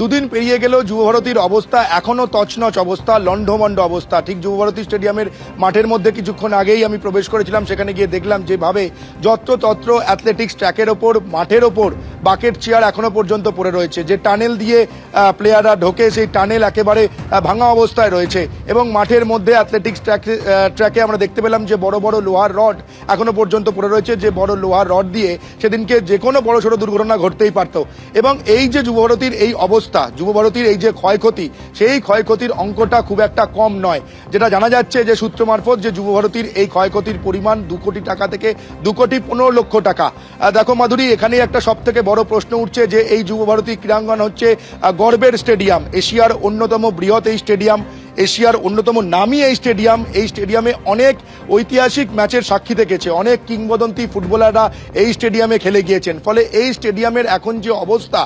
দুদিন পেরিয়ে গেলেও যুবভারতীর অবস্থা এখনও তছনছ অবস্থা, লণ্ডভণ্ড অবস্থা। ঠিক যুবভারতী স্টেডিয়ামের মাঠের মধ্যে কিছুক্ষণ আগেই আমি প্রবেশ করেছিলাম, সেখানে গিয়ে দেখলাম যেভাবে যত্রতত্র অ্যাথলেটিক্স ট্র্যাকের ওপর, মাঠের ওপর বাকেট চেয়ার এখনও পর্যন্ত পড়ে রয়েছে। যে টানেল দিয়ে প্লেয়াররা ঢোকে, সেই টানেল একেবারে ভাঙা অবস্থায় রয়েছে। এবং মাঠের মধ্যে অ্যাথলেটিক্স ট্র্যাকে ট্র্যাকে আমরা দেখতে পেলাম যে বড় বড় লোহার রড এখনও পর্যন্ত পড়ে রয়েছে। যে বড় লোহার রড দিয়ে সেদিনকে যে কোনো বড় সড়ো দুর্ঘটনা ঘটতেই পারত। এবং এই যে যুবভারতীর এই অবস্থা যুবভারতীর এই যে ক্ষয়ক্ষতি, সেই ক্ষয়ক্ষতির অঙ্কটা খুব একটা কম নয়। যেটা জানা যাচ্ছে যে সূত্র মারফত যে যুবভারতীর এই ক্ষয়ক্ষতির পরিমাণ দু কোটি টাকা থেকে দু কোটি পনেরো লক্ষ টাকা। দেখো মাধুরী, এখানেই একটা সব থেকে বড় প্রশ্ন উঠছে যে এই যুবভারতী ক্রীড়াঙ্গন হচ্ছে গর্বের স্টেডিয়াম। এশিয়ার অন্যতম বৃহৎ এই স্টেডিয়াম, এশিয়ার অন্যতম নামী এই স্টেডিয়াম। এই স্টেডিয়ামে অনেক ঐতিহাসিক ম্যাচের সাক্ষী থেকেছে অনেক কিংবদন্তি ফুটবলাররা এই স্টেডিয়ামে খেলে গিয়েছেন। ফলে এই স্টেডিয়ামের এখন যে অবস্থা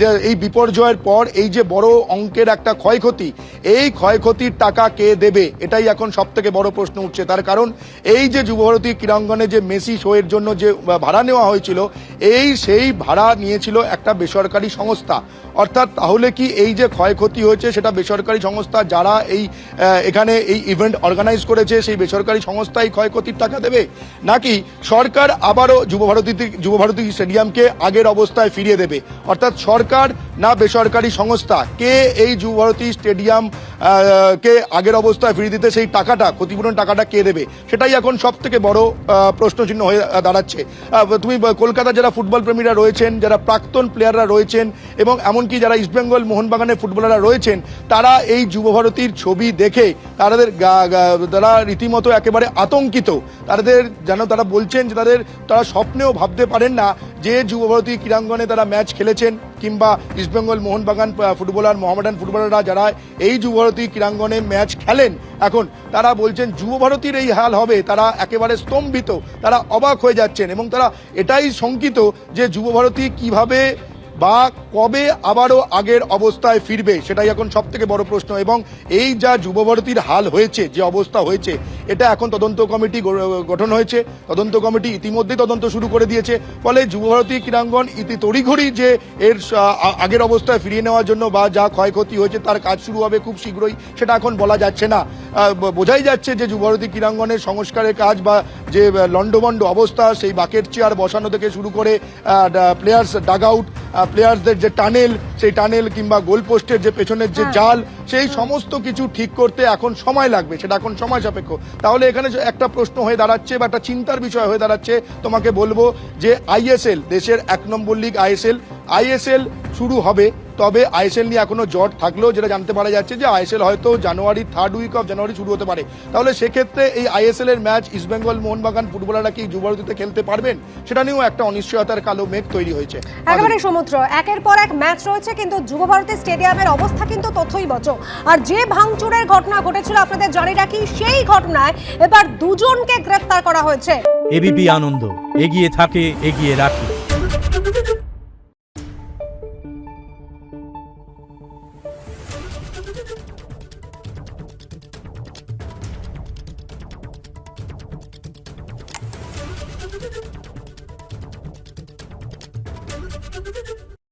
যে এই বিপর্যয়ের পর এই যে বড় অঙ্কের একটা ক্ষয়ক্ষতি, এই ক্ষয়ক্ষতির টাকা কে দেবে? এটাই এখন সব থেকে বড় প্রশ্ন উঠছে। তার কারণ এই যে যুবভারতী ক্রীড়াঙ্গনে যে মেসি শোয়ের জন্য যে ভাড়া নেওয়া হয়েছিল, এই সেই ভাড়া নিয়েছিল একটা বেসরকারি সংস্থা। অর্থাৎ তাহলে কি এই যে ক্ষয়ক্ষতি হয়েছে, সেটা বেসরকারি সংস্থা যারা এই এখানে এই ইভেন্ট অর্গানাইজ করেছে, সেই বেসরকারি সংস্থা এই ক্ষয়ক্ষতির টাকা দেবে? নাকি সরকার আবারও যুবভারতী যুবভারতী স্টেডিয়ামকে আগের অবস্থায় ফিরিয়ে দেবে? অর্থাৎ সরকার না বেসরকারি সংস্থা। কে এই যুবভারতী স্টেডিয়াম কে আগের অবস্থায় ফিরিয়ে দিতে সেই টাকাটা, ক্ষতিপূরণ টাকাটা কে দেবে? সেটাই এখন সব থেকে বড় প্রশ্নচিহ্ন হয়ে দাঁড়াচ্ছে। তুমি কলকাতা যারা ফুটবল প্রেমীরা রয়েছেন, যারা প্রাক্তন প্লেয়াররা রয়েছেন, এবং এমনকি যারা ইস্টবেঙ্গল মোহনবাগানের ফুটবলাররা রয়েছেন, তারা এই যুবভারতীর ছবি দেখে তাদের তারা রীতিমতো একেবারে আতঙ্কিত। তাদের যেন তারা বলছেন যে তাদের, তারা স্বপ্নেও ভাবতে পারেন না যে যুবভারতী ক্রীড়াঙ্গনে তারা ম্যাচ খেলেছেন, কিংবা ইস্টবেঙ্গল মোহনবাগান ফুটবলার, মোহামেডান ফুটবলাররা যারা এই যুবভারতী ক্রীড়াঙ্গনে ম্যাচ খেলেন, এখন তারা বলছেন যুবভারতীর এই হাল হবে, তারা একেবারে স্তম্ভিত, তারা অবাক হয়ে যাচ্ছেন এবং তারা এটাই শঙ্কিত যে যুবভারতী কীভাবে বা কবে আবারও আগের অবস্থায় ফিরবে, সেটাই এখন সব থেকে বড় প্রশ্ন এবং এই যা যুবভারতীর হাল হয়েছে, যে অবস্থা হয়েছে এটা এখন তদন্ত কমিটি গঠন হয়েছে। তদন্ত কমিটি ইতিমধ্যেই তদন্ত শুরু করে দিয়েছে। ফলে যুবভারতী ক্রীড়াঙ্গন ইতি তড়িঘড়ি যে এর আগের অবস্থায় ফিরিয়ে নেওয়ার জন্য বা যা ক্ষয়ক্ষতি হয়েছে তার কাজ শুরু হবে খুব শীঘ্রই সেটা এখন বলা যাচ্ছে না। বোঝাই যাচ্ছে যে যুবভারতী ক্রীড়াঙ্গনের সংস্কারের কাজ বা যে লণ্ডভণ্ড অবস্থা সেই বাকেট চেয়ার বসানো থেকে শুরু করে প্লেয়ার্স ডাগ আউট প্লেয়ার্সদের যে টানেল সেই টানেল কিংবা গোল পোস্টের যে পেছনের যে জাল সেই সমস্ত কিছু ঠিক করতে এখন সময় লাগবে, সেটা এখন সময় সাপেক্ষ। তাহলে এখানে একটা প্রশ্ন হয়ে দাঁড়াচ্ছে বা একটা চিন্তার বিষয় হয়ে দাঁড়াচ্ছে, তোমাকে বলব যে আইএসএল, দেশের এক নম্বর লিগ আইএসএল আইএসএল শুরু হবে তবে আইএসএল নিয়ে এখনও জট থাকলেও যেটা জানতে পারা যাচ্ছে যে আইএসএল হয়তো January third week of January শুরু হতে পারে। তাহলে সেক্ষেত্রে এই আইএসএল এর ম্যাচ ইস্টবেঙ্গল মোহনবাগান ফুটবলাররা কি যুবভারতীতে খেলতে পারবেন? সেটা নিয়েও একটা অনিশ্চয়তার কালো মেঘ তৈরি হয়েছে। একেবারে সমুদ্র একের পর এক ম্যাচ রয়েছে কিন্তু যুব ভারতী স্টেডিয়ামের অবস্থা কিন্তু তথ্যই বচ আর যে ভাঙচুরের ঘটনা ঘটেছিল আপনাদের জানি রাখি সেই ঘটনায় এবার দুজনকে গ্রেফতার করা হয়েছে। এবিপি আনন্দ এগিয়ে থাকে এগিয়ে রাখে।